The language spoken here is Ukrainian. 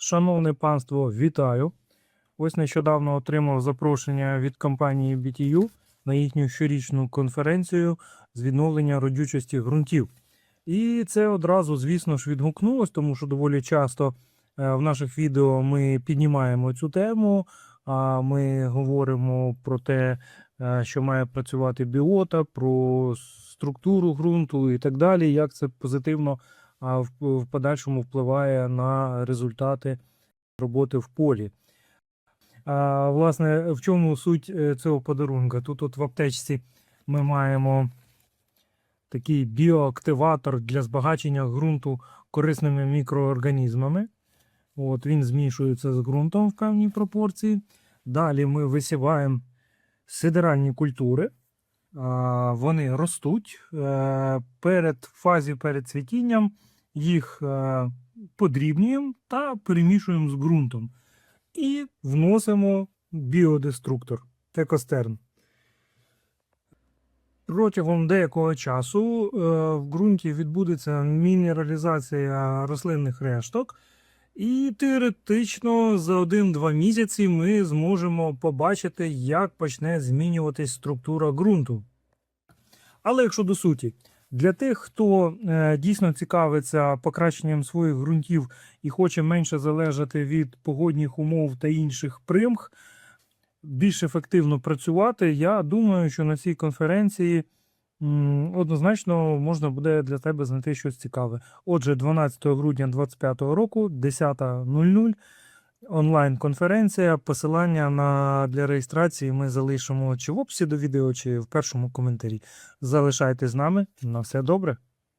Шановне панство, вітаю! Ось нещодавно отримав запрошення від компанії BTU на їхню щорічну конференцію з відновлення родючості ґрунтів. І це одразу, звісно ж, відгукнулось, тому що доволі часто е, в наших відео ми піднімаємо цю тему. Ми говоримо про те, е, що має працювати біота, про структуру ґрунту і так далі, як це позитивно а, в, подальшому впливає на результати роботи в полі. А, власне, в чому суть е, цього подарунка? Тут от в аптечці ми маємо такий біоактиватор для збагачення ґрунту корисними мікроорганізмами. От, він змішується з ґрунтом в певній пропорції. Далі ми висіваємо сидеральні культури. Вони ростуть Е, перед фазі перед цвітінням їх е, подрібнюємо та перемішуємо з ґрунтом. І вносимо біодеструктор текостерн. Протягом деякого часу е, в ґрунті відбудеться мінералізація рослинних решток, і теоретично за 1-2 місяці ми зможемо побачити, як почне змінюватись структура ґрунту. Але якщо до суті, для тих, хто е, дійсно цікавиться покращенням своїх ґрунтів і хоче менше залежати від погодних умов та інших примх, більш ефективно працювати, я думаю, що на цій конференції однозначно можна буде для тебе знайти щось цікаве. Отже, 12 грудня 2025 року, 10.00, онлайн-конференція. Посилання на, для реєстрації ми залишимо чи в описі до відео, чи в першому коментарі. Залишайтесь з нами. На все добре.